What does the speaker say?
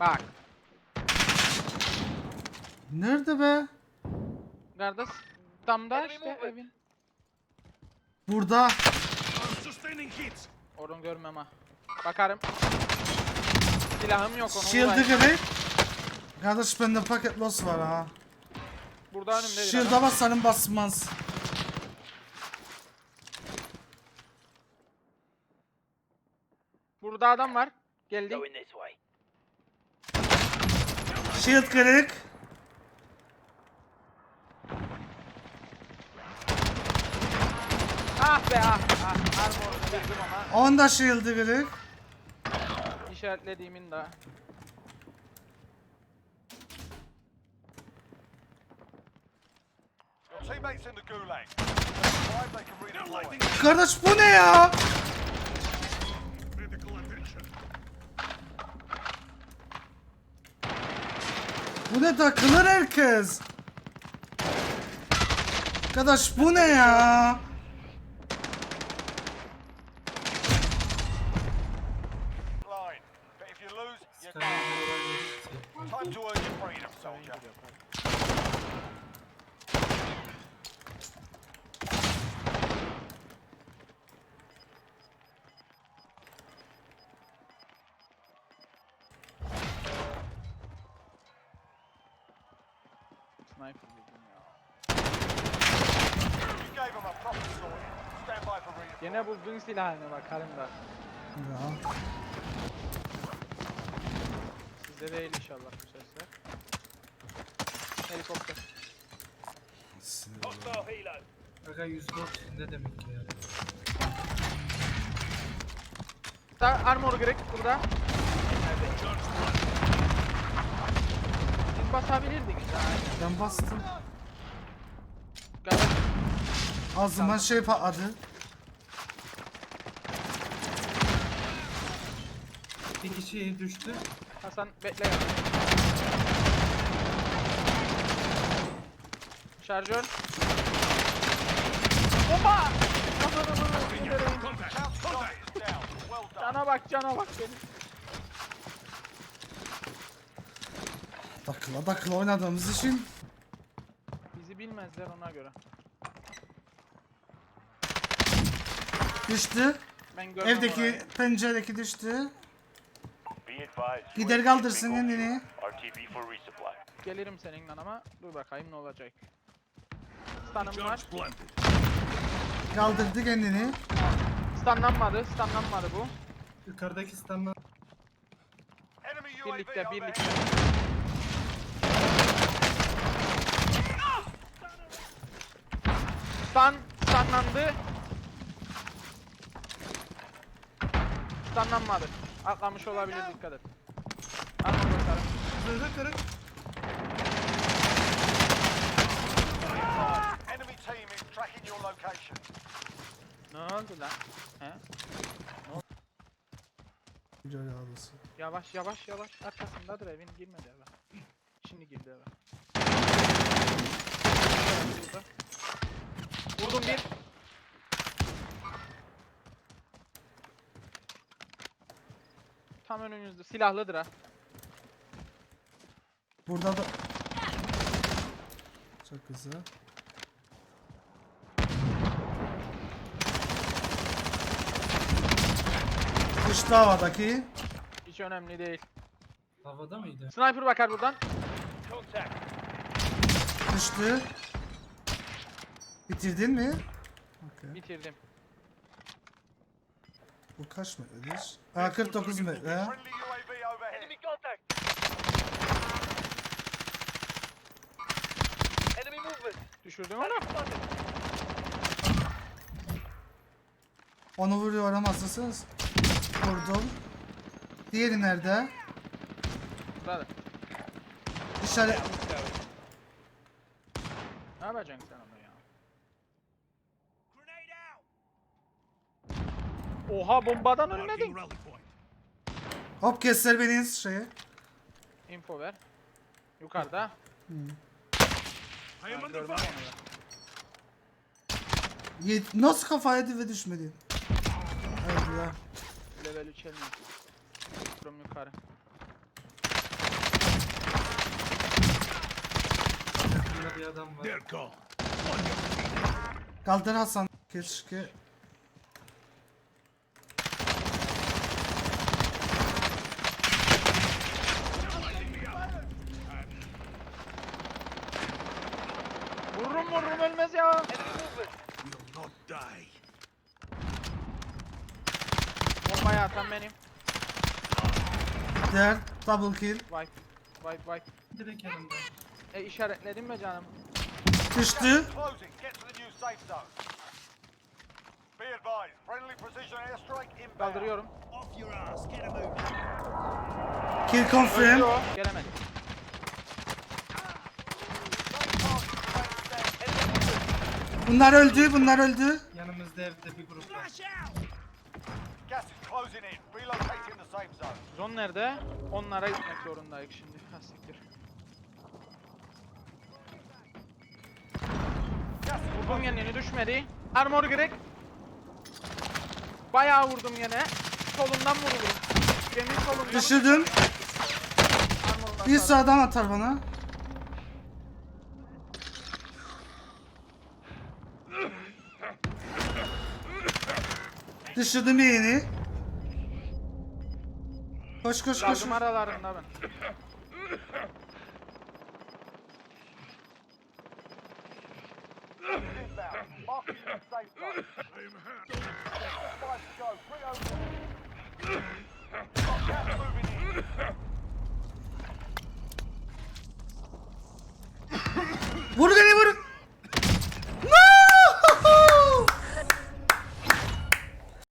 Bak. Nerede be? Kardeş tam da Enemy işte evin. Burada. Orun görmem ha. Bakarım. Silahım yok onu Shield'ı gerek. Kardeş bende paket loss var ha. Burada önümde. Shield'a basarım basmaz. Burada adam var. Geldi. Shield kırık. Ah be ah ah. Armor'u kırdım ama Onda shield'ı kırık. işaretlediğimin daha. Your teammates in the gulag. Five they can redeploy. Kardeş bu ne ya? Bu ne takılır herkes. Arkadaş bu ne ya? Time to earn your freedom, soldier. Sniper buldum ya. You gave them a proper story. Stand by for redeploy. Gene buldun silahını bakarım da. Ya. Sizde değil inşallah bu sesler. Helikopter. Aga 104 ne demek ya? Da armor gerek burada. Siz basabilirdiniz ha. Ben bastım. Kardeş Ağzıma şey patladı. Bir kişi düştü. Hasan bekle ya. Şarjör. Bomba! Done. Cana bak cana bak benim. Takıla oynadığımız için. Bizi bilmezler ona göre. Düştü. Ben görmem Evdeki orayı. penceredeki düştü. Gider kaldırsın kendini. Gelirim seninle ama dur bakayım ne olacak. Stun'ım var. Kaldırdı kendini. Stunlanmadı, stunlanmadı bu. Yukarıdaki standdan Birlikte, birlikte. Stun, stunlandı. Stunlanmadı. Atlamış olabilir dikkat et. Atma bakalım. Kırık kırık. Enemy team is tracking your location. Ne oldu lan? He? Güzel ağrısı. Yavaş yavaş yavaş arkasındadır evin girmedi eve. Şimdi girdi eve. Burada. Vurdum bir. Tam önünüzde silahlıdır ha. Burada da... Çok güzel. Düştü havadaki. Hiç önemli değil. Havada mıydı? Sniper bakar buradan. Düştü. Bitirdin mi? Okey. Bitirdim. Bu kaç metredir? Aa 49 metre. Overhead. Enemy contact. Enemy movement. Düşürdüm onu. Onu vuruyorum hastasınız. Vurdum. Diğeri nerede? Burada. İşaret... Ne yapacaksın sen onu Oha bombadan ölmedin. Hop kesler beni şeye. Info ver. Yukarıda. Ben görmem onu da. Ye- nasıl kafa yedi ve düşmedi? Allah. Level 3 elini. From yukarı. Yakında bir adam var. Kaldır Hasan. Keşke Atan benim. Diğer double kill. Wipe. Wipe wipe. Direkt yanımda. E işaretledin mi canım? Düştü. Closing. Get to the new safe zone. Be advised, friendly precision airstrike inbound. Kaldırıyorum. Off your ass. Get a move. Kill Öldü confirm. o. Gelemedi. Bunlar öldü. Bunlar öldü. Yanımızda evde bir grup var. Gas is closing in. Relocating the safe zone. Zon nerede? Onlara gitmek zorundayız şimdi. Ha siktir. Gas is Vurdum düşmedi. Armor grek. Bayağı vurdum yine. Solundan vururum. Demin solundan. Düşürdüm. Armor'dan Bir sağ- sağdan atar bana. Düşürdüm yeni. Koş koş koş. Kaldım aralarında ben.